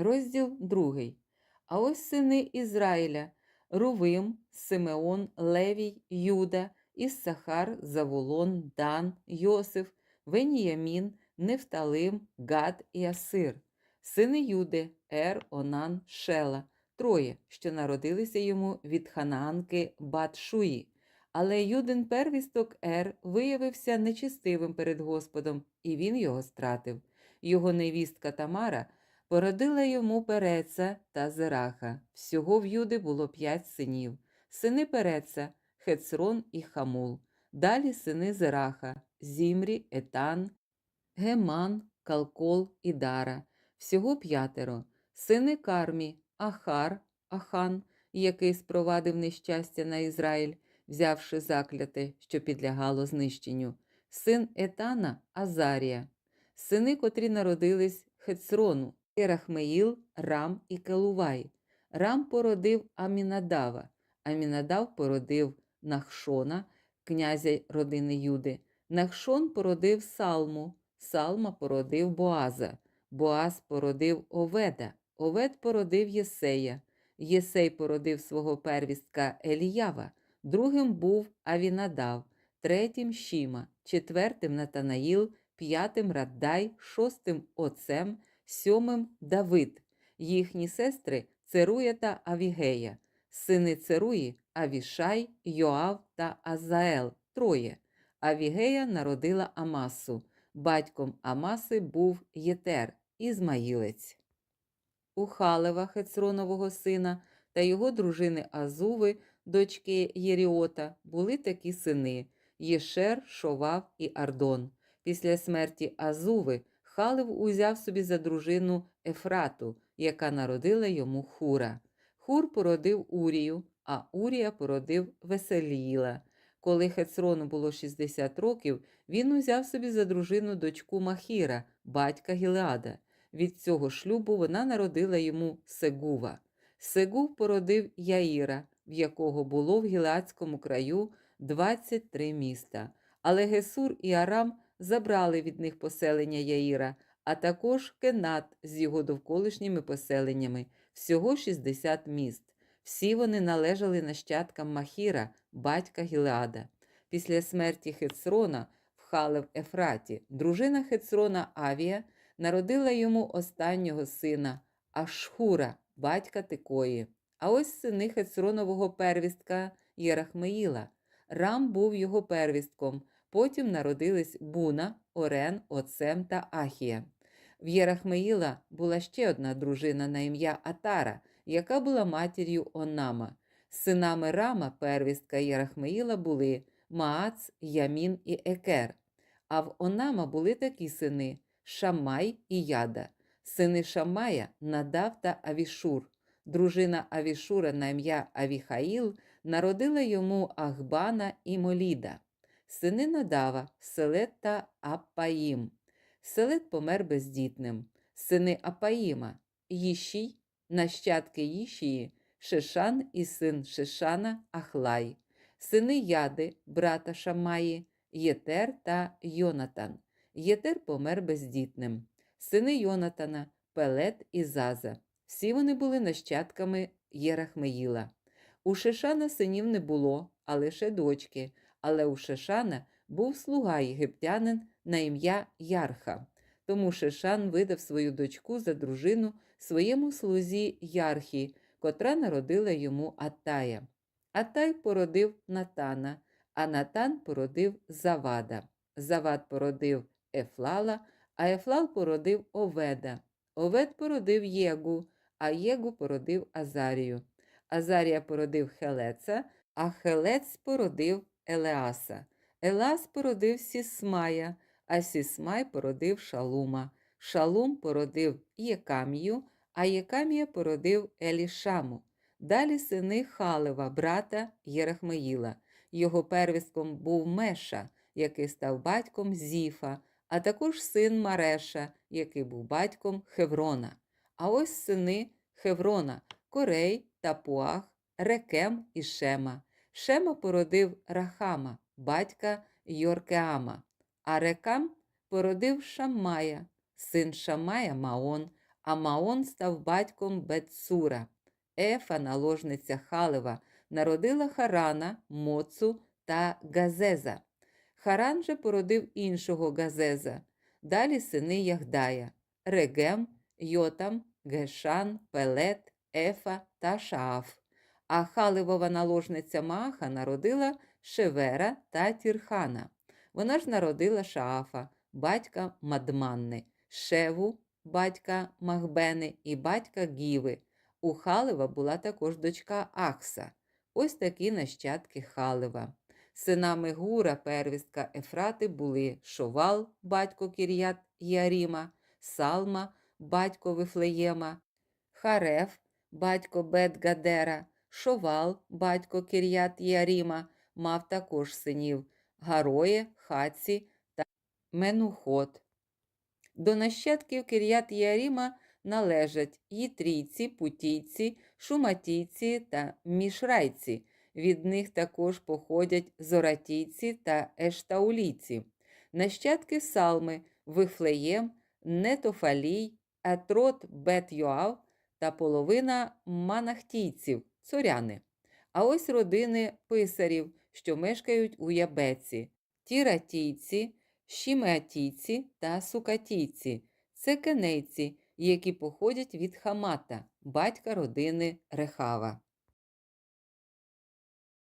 Розділ 2. А ось сини Ізраїля Рувим, Симеон, Левій, Юда, Іссахар, Заволон, Дан, Йосиф, Веніямін, Нефталим, Гад і Асир, сини Юди, Ер, Онан, Шела, троє, що народилися йому від ханаанки Батшуї. Але Юдин первісток Ер виявився нечистивим перед Господом, і він його стратив. Його невістка Тамара породила йому Переца та Зераха. Всього в Юди було п'ять синів. Сини Переца, Хецрон і Хамул. Далі сини Зераха, Зімрі, Етан, Геман, Калкол і Дара. Всього п'ятеро. Сини Кармі, Ахар, Ахан, який спровадив нещастя на Ізраїль, взявши закляте, що підлягало знищенню. Син Етана Азарія. Сини, котрі народились Хецрону, Ерахмеїл, Рам і Келувай. Рам породив Амінадава. Амінадав породив Нахшона, князя родини Юди. Нахшон породив Салму, Салма породив Боаза, Боаз породив Оведа, Овед породив Єсея, Єсей породив свого первістка Еліява, другим був Авінадав, третім Шіма, четвертим Натанаїл, п'ятим Раддай, шостим Оцем, сьомим Давид, їхні сестри Церуя та Авігея, сини Церуї Авішай, Йоав та Азаел троє. Авігея народила Амасу. Батьком Амаси був Єтер, Ізмаїлець. У Халева Хецронового сина та його дружини Азуви, дочки Єріота, були такі сини Єшер, Шовав і Ардон. Після смерті Азуви Халев узяв собі за дружину Ефрату, яка народила йому Хура. Хур породив Урію, а Урія породив Веселіїла. Коли Хецрону було 60 років, він узяв собі за дружину дочку Махіра, батька Гілеада. Від цього шлюбу вона народила йому Сегува. Сегув породив Яїра, в якого було в Гілеадському краю 23 міста. Але Гесур і Арам забрали від них поселення Яїра, а також Кенат з його довколишніми поселеннями, всього 60 міст. Всі вони належали нащадкам Махіра, батька Гілеада. Після смерті Хецрона в Халев Ефраті дружина Хецрона Авія народила йому останнього сина Ашхура, батька Тикої. А ось сини Хецронового первістка Єрахмеїла. Рам був його первістком. Потім народились Буна, Орен, Оцем та Ахія. В Єрахмеїла була ще одна дружина на ім'я Атара, яка була матір'ю Онама. Синами Рама первістка Єрахмеїла були Маац, Ямін і Екер. А в Онама були такі сини Шамай і Яда, сини Шамая Надав та Авішур. Дружина Авішура на ім'я Авіхаїл народила йому Ахбана і Моліда, сини Надава, Селет та Апаїм. Селет помер бездітним, сини Апаїма, Їшій, нащадки Їшії, Шишан і син Шишана Ахлай, сини Яди, брата Шамаї, Єтер та Йонатан. Єтер помер бездітним, сини Йонатана, Пелет і Заза. Всі вони були нащадками Єрахмеїла. У Шишана синів не було, а лише дочки, але у Шишана був слуга єгиптянин на ім'я Ярха. Тому Шишан видав свою дочку за дружину своєму слузі Ярхі, котра народила йому Атая. Атай породив Натана, а Натан породив Завада. Завад породив Ефлала, а Ефлал породив Оведа. Овед породив Єгу, а Єгу породив Азарію. Азарія породив Хелеца, а Хелець породив Елеаса. Елас породив Сісмая, а Сісмай породив Шалума. Шалум породив Єкамію, а Єкамія породив Елішаму. Далі сини Халева, брата Єрахмеїла. Його первістком був Меша, який став батьком Зіфа, а також син Мареша, який був батьком Хеврона. А ось сини Хеврона, Корей, Тапуах, Рекем і Шема. Шема породив Рахама, батька Йоркеама, а Рекам породив Шаммая, син Шамая Маон, а Маон став батьком Бетсура. Ефа, наложниця Халева, народила Харана, Моцу та Газеза. Харан же породив іншого Газеза. Далі сини Ягдая Регем, Йотам, Гешан, Пелет, Ефа та Шааф. А Халевова наложниця Maaха народила Шевера та Тірхана. Вона ж народила Шаафа, батька Мадманни, Шеву, батька Махбени і батька Гіви. У Халева була також дочка Ахса. Ось такі нащадки Халева. Синами Гура, первістка Ефрати, були Шовал, батько Кір'ят Яріма, Салма, батько Вифлеєма, Хареф, батько Бет-Гадера, Шовал, батько Кір'ят Яріма, мав також синів Гароє, Хаці та Менухот. До нащадків Кір'ят Яріма належать їтрійці, путійці, шуматійці та мішрайці. Від них також походять зоратійці та ештаулійці. Нащадки Салми, Вифлеєм, Нетофалій, Етрот Бет-Йоав та половина манахтійців, цоряни. А ось родини писарів, що мешкають у Ябеці, тіратійці, шімеатійці та сукатійці. Це кенейці, які походять від Хамата, батька родини Рехава.